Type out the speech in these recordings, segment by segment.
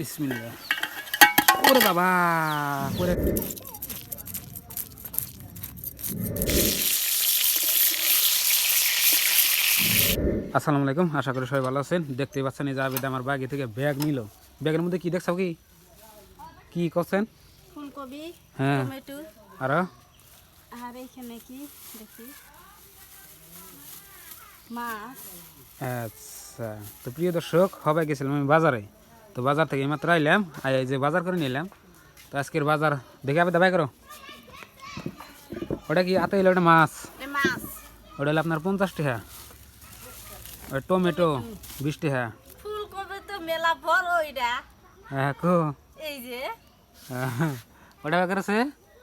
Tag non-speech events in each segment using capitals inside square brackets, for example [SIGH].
বিসমিল্লাহ। ওরে বাবা করে আসসালামু আলাইকুম আশা করি সবাই ভালো আছেন। দেখতেই পাচ্ছেন এই যে আমার বাগে থেকে ব্যাগ নিল। ব্যাগের মধ্যে কি দেখছ কি? কি করছেন? ফুলকপি হ্যাঁ। টমেটো। আর? আর এইখানে কি? দেখি। মাছ। আচ্ছা তো প্রিয় দর্শক হবে গেছিলাম আমি বাজারে। তো বাজার থেকে এইমাত্র আইলাম আই এই যে বাজার করে নিলাম। তো আজকের বাজার দেখে আবে দাবাই করো। ওটা কি আতে এলো ওটা মাছ? এ মাছ। ওটা হলো আপনার পঞ্চাশ টাকা। ওটা টমেটো বিশ টাকা। ফুলকপি তো মেলা বড় ওইটা হ্যাঁ কো। এই যে। হ্যাঁ, [LAUGHS] ওটা বেকার আছে?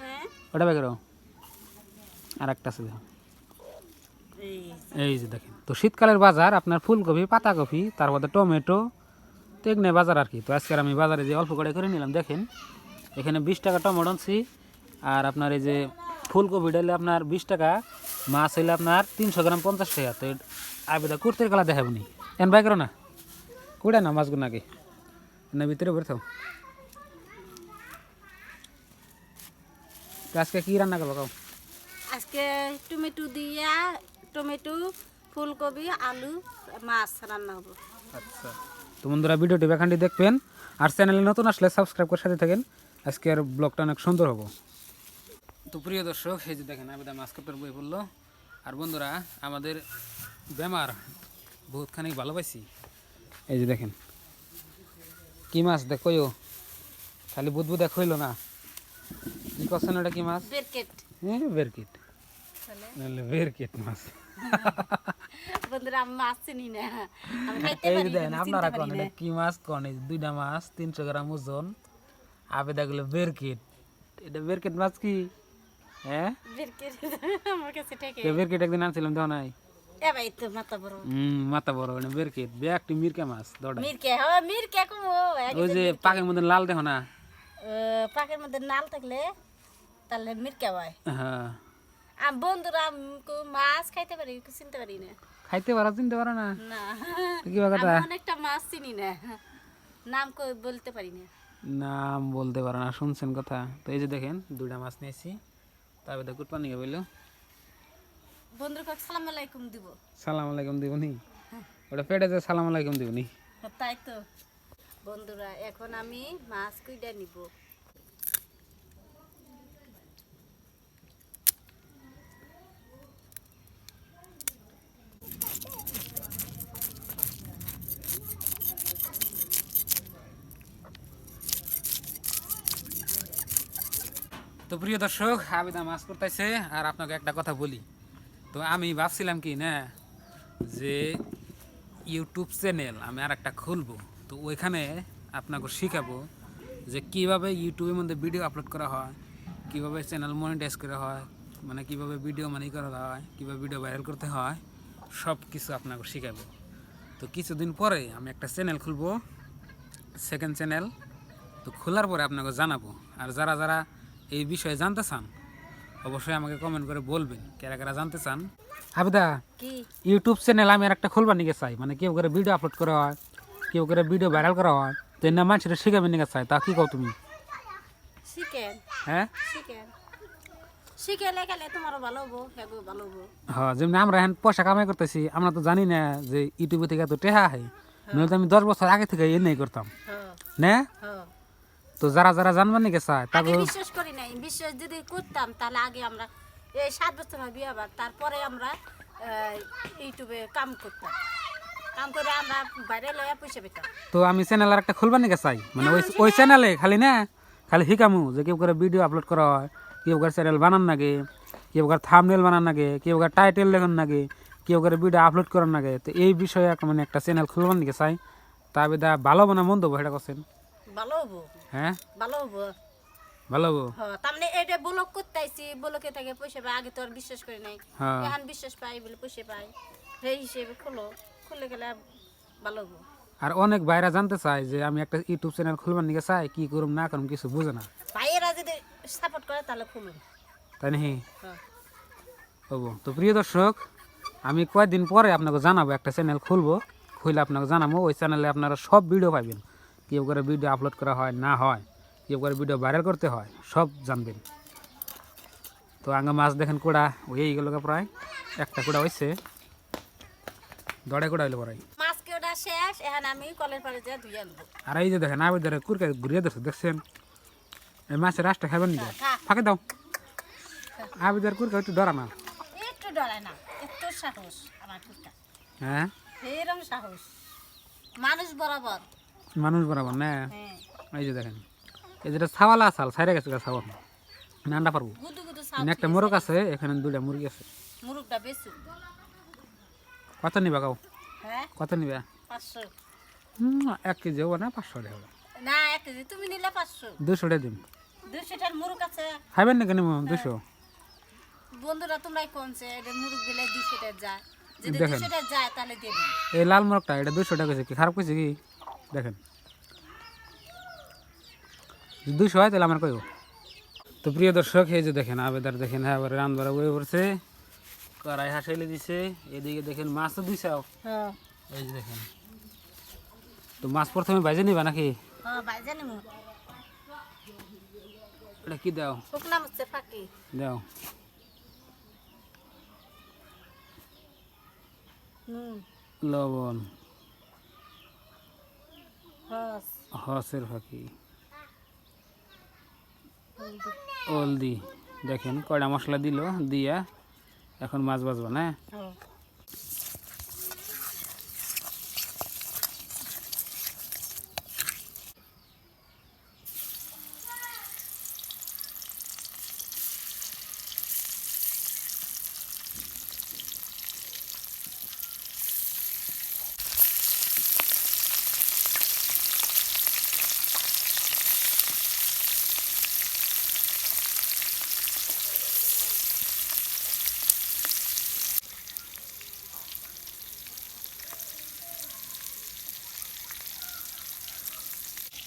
হ্যাঁ। ওটা বেকার আর একটা আছে। দেখো। এই এই যে দেখেন। তো শীতকালের বাজার আপনার ফুলকপি পাতাকপি তারপরে টমেটো তো এগুলো বাজার আর কি। তো আজকে আমি বাজারে যে অল্প করে করে নিলাম দেখেন। এখানে বিশ টাকা টমেটো আনছি আর আপনার এই যে ফুলকপি ডালে আপনার বিশ টাকা মাছ হইলে আপনার তিনশো গ্রাম পঞ্চাশ টাকা। তো আবেদা কুর্তির কালা দেখাবো নি। এন বাই করো না। কুড়া না মাছগুলো নাকি না ভিতরে বের থাও। আজকে কি রান্না করব কাউ আজকে টমেটো দিয়া টমেটো ফুলকপি আলু মাছ রান্না হব। আচ্ছা। তো বন্ধুরা ভিডিওটি এখানটি দেখবেন। আর চ্যানেলে নতুন আসলে সাবস্ক্রাইব করে সাথে থাকেন। আজকে আর ব্লগটা অনেক সুন্দর হব। তো প্রিয় দর্শক এই যে দেখেন মাছ কাপড় বই পড়ল। আর বন্ধুরা আমাদের বেমার বহুতখানি ভালো পাইছি এই যে দেখেন কি মাছ দেখো খালি বুধ বুধ হইল না। কি করছেন ওটা কি মাছ? বেরকেট। হ্যাঁ বেরকিট। নাহলে বেরকিট মাছ? বন্ধুরা আমি মাছ চিনি না। আমি খাইতে পারি দেখেন না, আপনারা কোন কি মাছ কোন? দুইটা মাছ তিনশো গ্রাম ওজন। আবেদা গুলো বেরকিট এটা বেরকিট মাছ কি? হ্যাঁ? বেরকেট আমার কাছে থেকে কে বেরকিট একদিন আনছিলাম দেখো নাই? এ ভাই তো মাথা বড়। হম মাথা বড় বেরকিট বেকটি মিরকা মাছ দৌড়া মিরকে? হ্যাঁ মিরকে কমো। ওই যে পাকের মধ্যে লাল দেখো না? পাকের মধ্যে নাল থাকলে তাহলে মিরকে হয়। হ্যাঁ। বন্ধুরা মাছ খাইতে পারি? কি চিনতে পারি না? খাইতে পারো চিনতে পারো না? না। কি কথা? অনেকটা মাছ চিনি না। নাম কই বলতে পারি না। নাম বলতে পারো না শুনছেন কথা। তো এই যে দেখেন দুইটা মাছ নিয়েছি। তারপরে দেখুন পানি বলল। বন্ধুকে সালাম আলাইকুম দিব। সালাম আলাইকুম দিবনি ওটা পেটে যে সালাম আলাইকুম দিবনি তাই তো। বন্ধুরা এখন আমি মাছ কুইডা নিব। প্রিয় দর্শক আবেদা মাছ করতেছে আর আপনাকে একটা কথা বলি। তো আমি ভাবছিলাম কি না, যে ইউটিউব চ্যানেল আমি আর একটা খুলবো। তো ওইখানে আপনাকে শিখাবো যে কীভাবে ইউটিউবের মধ্যে ভিডিও আপলোড করা হয়, কীভাবে চ্যানেল মনিটাইজ করা হয় মানে কীভাবে ভিডিও মানি করা হয়, কীভাবে ভিডিও ভাইরাল করতে হয় সব কিছু আপনাকে শিখাবো। তো কিছুদিন পরে আমি একটা চ্যানেল খুলবো সেকেন্ড চ্যানেল। তো খোলার পরে আপনাকে জানাব। আর যারা যারা এই বিষয়ে জানতে চান অবশ্যই আমাকে কমেন্ট করে বলবেন। কারা কারা জানতে চান? আবেদা কি? ইউটিউব চ্যানেল আমি আর একটা খুলবার নিকে চাই মানে কেউ করে ভিডিও আপলোড করা হয় কেউ করে ভিডিও ভাইরাল করা হয় তো এর নাম মানুষের শিখাবেন নিকে চাই তা কি কও তুমি? শিখেন। হ্যাঁ? শিখেন। শিখেলে গেলে তোমারও ভালো হব হ্যাগো ভালো হব। হ্যাঁ যেমনি আমরা এখন পয়সা কামাই করতেছি আমরা তো জানি না যে ইউটিউবে থেকে এত টেহা হয়। নইলে তো আমি দশ বছর আগে থেকে এ নেই করতাম। হ্যাঁ না? তো যারা যারা জানবার নিকে চায় তাকে বিশ্বাস যদি করতাম তাহলে আগে আমরা এই সাত বছর হবে আবার তারপরে আমরা ইউটিউবে কাম করতাম। কাম করে আমরা বাইরে লয়া পয়সা পেতাম। তো আমি চ্যানেল আর একটা খুলবার নিকে চাই? মানে ওই ওই চ্যানেলে খালি না? খালি শিখামু যে কেউ করে ভিডিও আপলোড করা হয় কেউ করে চ্যানেল বানান নাগে কেউ করে থামনেল বানান নাগে কেউ করে টাইটেল লেখন নাগে কেউ করে ভিডিও আপলোড করার নাগে তো এই বিষয়ে মানে একটা চ্যানেল খুলবার নিকে চাই? তা বেদা ভালো বানা মন্দ হব সেটা করছেন ভালো হব। হ্যাঁ? ভালো হব। ভালো হব হ্যাঁ মানে এটা ব্লক করতে আইছি ব্লকে থেকে পয়সা পাই আগে তো আর বিশ্বাস করি নাই। হ্যাঁ। এখন বিশ্বাস পাই বলে পয়সা পাই। সেই হিসেবে খোলো খুলে গেলে ভালো হব আর অনেক ভাইরা জানতে চায় যে আমি একটা ইউটিউব চ্যানেল খুলবার নিকে চাই কি করুম না করুম কিছু বুঝে না। ভাইয়েরা যদি সাপোর্ট করে তাহলে খুলুন তাই নাকি? হব তো প্রিয় দর্শক আমি কয়েকদিন পরে আপনাকে জানাব একটা চ্যানেল খুলবো খুলে আপনাকে জানাব ওই চ্যানেলে আপনারা সব ভিডিও পাবেন কেউ করে ভিডিও আপলোড করা হয় না হয়। কেউ করে ভিডিও ভাইরাল করতে হয় সব জানবেন। তো আগে মাছ দেখেন কোড়া ওই গেল প্রায় একটা কোড়া হয়েছে দড়ে কোড়া হইল প্রায়। শেষ এখন আমি কলের পাড়ে যা ধুয়ে আনব আর এই যে দেখেন আবার ধরে কুরকে ঘুরিয়ে ধরছে দেখছেন? এই মাছের রাসটা খাবেন নি। ফাঁকে দাও। কুরকে একটু ধরা না। একটু ডরায় না একটু সাহস আমার কুত্তা হ্যাঁ? সাহস। মানুষ বরাবর। মানুষ বরাবর না? হ্যাঁ। এই যে দেখেন। এই যেটা ছাওয়ালা চাল সাইরে গেছে ছাওয়াল। নান্ডা পারব। একটা মোরগ আছে। এখানে দুইটা মুরগি আছে। মুরুগটা বেশি কত নিবা কাউ? হ্যাঁ? কত নিবা? পাঁচশো। এক কেজি হব না পাঁচশো টাকা হবে। না এক কেজি। তুমি নিলে পাঁচশো। দুশো টাকা দিন দুশোটার মুরুগ আছে। খাইবেন নাকি নিব দুশো বন্ধুরা তোমরাই কোনছে এটা মুরুগ দিলে দুশোটা যায়। যদি দেখেন। দুশোটা যায় তাহলে দিয়ে এই লাল মোরগটা এটা দুশো টাকা কইছে কি খারাপ কইছে কি? দেখেন। দুশো হয় তাহলে আমার কইব। তো প্রিয় দর্শক এই যে দেখেন আবেদার দেখেন হ্যাঁ এবার রান্নারা বয়ে পড়ছে। কড়াই হাসাইলে দিছে এদিকে দেখেন মাছও দিছাও হ্যাঁ। এই যে দেখেন। তো মাছ প্রথমে ভাজে নিবা নাকি? হ্যাঁ এটা কি দাও? দাও। লবণ। হস। হসের ফাঁকি। হলদি হলদি দেখেন কয়টা মশলা দিল দিয়া এখন মাছ বাজবা না?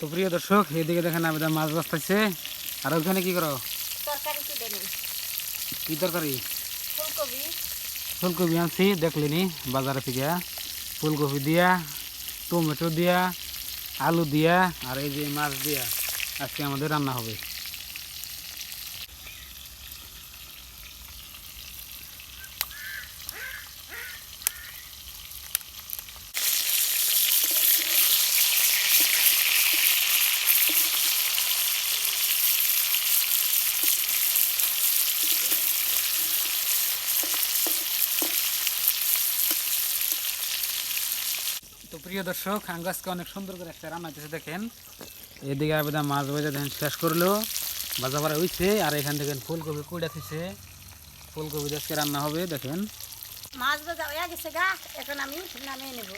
তো প্রিয় দর্শক এদিকে দেখেন আবেদা মাছ বাঁচতেছে। আর ওইখানে কি করো? কি তরকারি? ফুলকপি। ফুলকপি আনছি দেখলিনি বাজারে থেকে ফুলকপি দিয়া টমেটো দিয়া আলু দিয়া আর এই যে মাছ দিয়া আজকে আমাদের রান্না হবে। তো প্রিয় দর্শক আঙ্গাজকে অনেক সুন্দর করে একটা রান্না হচ্ছে দেখেন। এদিকে আবেদা মাছ বাজার দেখেন শেষ করল ভাজা ভাড়া হইছে আর এখান থেকে ফুলকপি কুড়া দিছে। ফুলকপি দিয়ে আজকে রান্না হবে দেখেন। মাছ ভাজা হয়ে গেছে গা এখন আমি নামিয়ে নেব।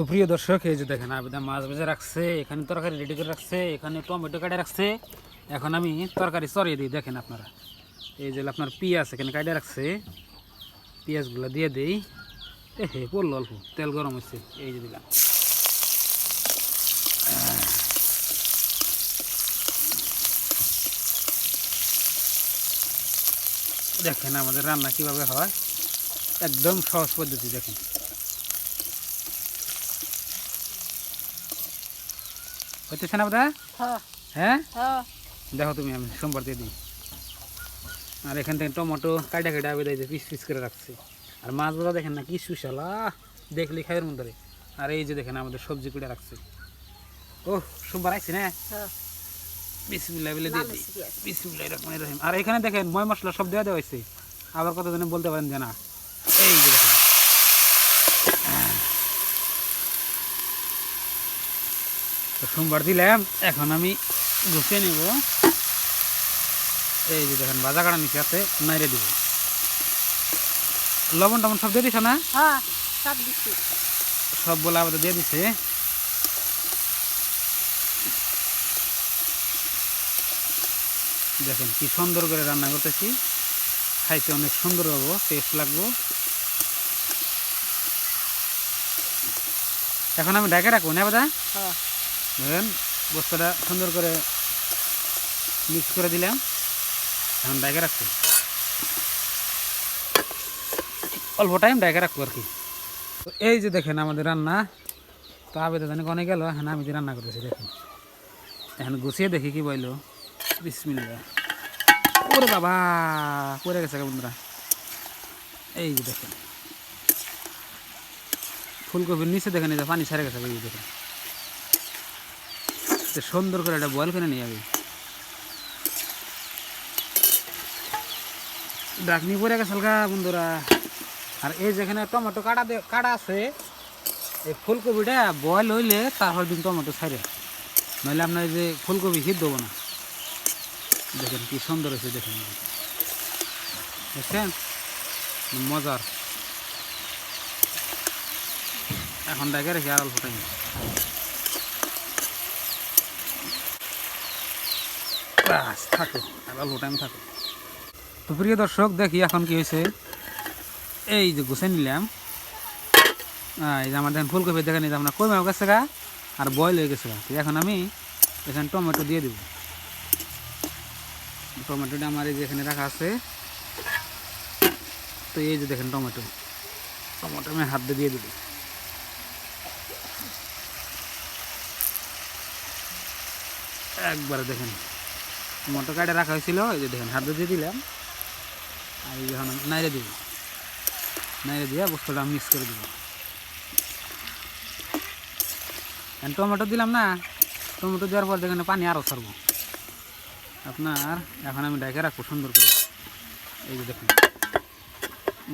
তো প্রিয় দর্শক, এই যে দেখেন আবেদা মাছ ভেজে রাখছে, এখানে তরকারি রেডি করে রাখছে, এখানে টমেটো কাটে রাখছে। এখন আমি তরকারি চড়িয়ে দিই, দেখেন আপনারা। এই যে আপনার পেঁয়াজ এখানে কাটে রাখছে, পেঁয়াজগুলো দিয়ে দিই। এ হে, পড়ল অল্প, তেল গরম হচ্ছে এই যে দিলাম। দেখেন আমাদের রান্না কীভাবে হয়, একদম সহজ পদ্ধতি দেখেন। হইতেছে না বোধ হ্যাঁ। হ্যাঁ? হ্যাঁ। দেখো তুমি আমি সোমবার দিয়ে দিই। আর এখান থেকে টমেটো কাটা কাটা বেঁধে যে পিস পিস করে রাখছে। আর মাছ ভাজা দেখেন না কি সুশালা দেখলি খাইয়ের মধ্যে আর এই যে দেখেন আমাদের সবজি কুড়ে রাখছে। ও সোমবার আইছি না? হ্যাঁ। বিসমিল্লাহ বলে দিয়ে দিই। বিসমিল্লাহ রহমান রহিম। আর এখানে দেখেন ময় মশলা সব দেওয়া দেওয়া হয়েছে আবার কত জনে বলতে পারেন যে না। এই যে দেখেন। তো সোমবার দিলাম এখন আমি গুছিয়ে নেব। এই যে দেখেন বাজা কাটা নিচে আছে নাইরে দিব। লবণ টবণ সব দিয়ে দিছ না? হ্যাঁ সব বলে আবার দিয়ে দিছে। দেখেন কি সুন্দর করে রান্না করতেছি। খাইতে অনেক সুন্দর হব টেস্ট লাগবো। এখন আমি ডাকে রাখব না বাদা? হ্যাঁ। দেখেন বস্তাটা সুন্দর করে মিক্স করে দিলাম। এখন ডাকে রাখব অল্প টাইম ডাকে রাখব আর কি। তো এই যে দেখেন আমাদের রান্না, তো আবেদন জানি কনে গেল, এখন আমি যে রান্না করতেছি, দেখুন। এখন গুছিয়ে দেখি কি বইলো বিসমিল্লা ওরে বাবা, পড়ে গেছে বন্ধুরা। এই যে দেখেন। ফুলকপির নিচে দেখেন, এই যে পানি ছাড়ে গেছে দেখেন। সুন্দর করে এটা বয়েল করে নিয়ে যাবি ডাকনি পড়ে গেছে গা বন্ধুরা। আর এই যেখানে টমেটো কাটা কাটা আছে, এই ফুলকপিটা বয়েল হইলে তারপর দিন টমেটো ছাড়ে নইলে আপনার যে ফুলকপি হিট দেবো না। দেখেন কি সুন্দর হয়েছে, দেখেন। দেখছেন? মজার। এখন ডেকে রেখে আর অল্প টাইম বাস থাকো থাকো। তো প্রিয় দর্শক, দেখি এখন কি হয়েছে। এই যে গুছে নিলাম। এই যে আমার ফুলকপি দেখে যে আমরা কমে গেছে গা? আর বয়েল হয়ে গেছে গা। এখন আমি এখানে টমেটো দিয়ে দেবো। টমেটোটা আমার এই যে এখানে রাখা আছে। তো এই যে দেখেন টমেটো। টমেটো আমি হাত দিয়ে দিয়ে একবারে দেখেন। টমেটো কাটে রাখা হয়েছিল, এই যে দেখেন, হাত দিয়ে দিলাম। আর এই যখন নাইরে দিব। নাইরে দিয়ে বস্তুটা মিক্স করে দিব। টমেটো দিলাম না, টমেটো দেওয়ার পর দেখেন পানি আরও ছাড়বো। আপনার, এখন আমি ডাইকে রাখব সুন্দর করে। এই যে দেখুন।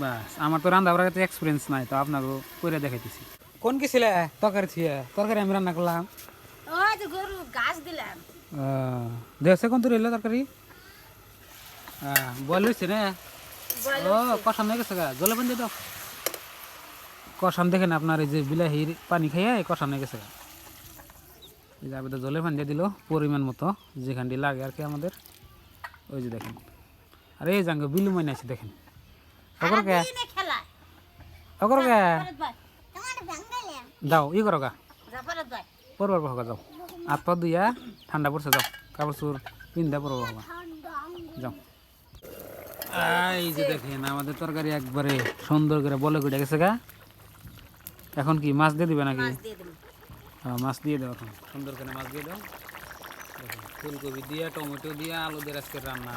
বাস, আমার তো রান্না বাড়াতে এক্সপিরিয়েন্স নাই, তো আপনাকে করে দেখাইতেছি। কোন কি ছিলে? তরকারি ছিল? তরকারি আমি রান্না করলাম। গরু গাছ দিলাম। তরকারি? বল হয়েছে না বয়েল ও কষান হয়ে গেছে গা? জলে দিয়ে দাও। কষান দেখেন আপনার এই যে বিলাহির পানি খাইয়ে কষান হয়ে গেছে গা? এই যে আবেদন জলে দিয়ে দিল পরিমাণ মতো যেখানটি লাগে আর কি আমাদের। ওই যে দেখেন। আর এই যাঙ্গ বিলু মাইনে আছে দেখেন। পরের ভাই তোমার বাঙ্গালে দাও ই করো গা। পরবার পর যাও। হাত পা দুইয়া ঠান্ডা পড়ছে যাও। কাপড় চোর পিন্ধা পরব বাবা। যাও। এই যে দেখেন আমাদের তরকারি একবারে সুন্দর করে বলে কুটে গেছে গা। এখন কি মাছ দিয়ে দিবে নাকি? মাছ দিয়ে হ্যাঁ দিয়ে দাও এখন। সুন্দর করে মাছ দিয়ে দাও। ফুলকপি দিয়ে টমেটো দিয়ে আলু দিয়ে আজকের রান্না।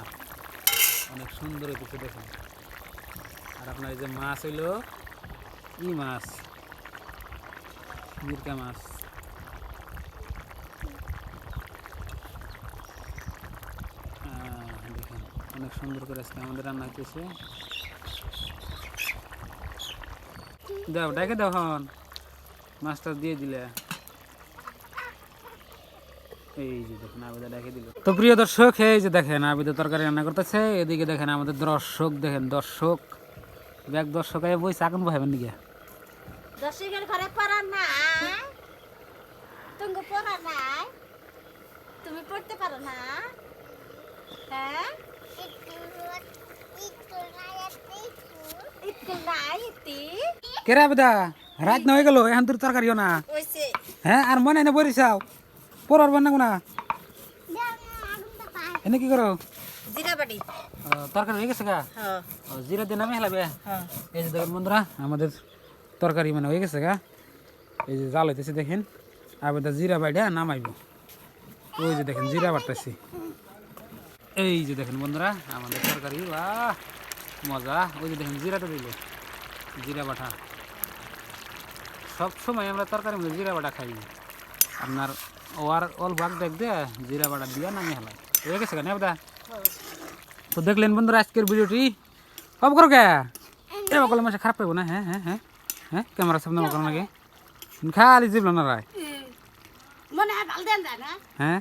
অনেক সুন্দর হইতেছে দেখুন। আর আপনার এই যে মাছ হইল ই মাছ? মিরকা মাছ আহ, দেখেন অনেক সুন্দর করে আজকে আমাদের রান্না হইতেছে। দাও ডাকে দাও হন মাছটা দিয়ে দিলে। এই যে দেখেন, আবেদা ডেকে দিল। তো প্রিয় দর্শক, এই যে দেখেন, আবেদা তরকারি রান্না করতেছে। এদিকে দেখেন আমাদের দর্শক, দেখেন দর্শক। ব্যাগ দর্শক আয় বই চাকুন বহাবেন নাকি? দর্শকের ঘরে পড়া নাই। তুমি পড়া নাই। তুমি পড়তে পারো না। হ্যাঁ? কেরে আবেদা? রাত না হয়ে গেল এখন তোর তরকারিও না। হ্যাঁ আর মনে না এনে কি করো? জিরা তরকারি হয়ে গেছে গা? হ্যাঁ। জিরা দিয়ে নামে হেলাবে হ্যাঁ। এই যে দেখেন বন্ধুরা আমাদের তরকারি মানে হয়ে গেছে গা। এই যে জাল হইতেছে দেখেন। আবেদা জিরা বাইডা নামাইব। ওই যে দেখেন জিরা বাড়তেছি। এই যে দেখেন বন্ধুরা আমাদের তরকারি বাহ মজা। ওই যে দেখেন জিরাটা দিল জিরা বাটা। সব সময় আমরা তরকারি মধ্যে জিরা বাটা খাই। আপনার ওয়ার অল্প আগ দেখ দে জিরা বাটা দিয়া নামিয়ে হেলাই হয়ে গেছে কেন আবেদা তো দেখলেন বন্ধুরা আজকের ভিডিওটি কব করো কে? এ বকলে মাসে খারাপ পাইব না হ্যাঁ হ্যাঁ হ্যাঁ হ্যাঁ ক্যামেরা সামনে বকল নাকি খালি জিবল না রায়। মনে হয় ভালো দেন যায় না? হ্যাঁ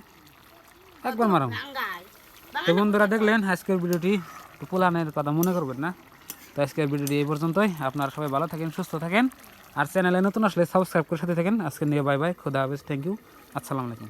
একবার মারাম বাঙ্গাই তো বন্ধুরা দেখলেন, আজকের ভিডিওটি পোলা পোলানের কথা মনে করবেন না। তো আজকের ভিডিওটি এই পর্যন্তই। আপনারা সবাই ভালো থাকেন, সুস্থ থাকেন। আর চ্যানেলে নতুন আসলে সাবস্ক্রাইব করে সাথে থাকেন। আজকে নিয়ে বাই বাই, খুদা হাফেজ থ্যাংক ইউ আসসালামু আলাইকুম।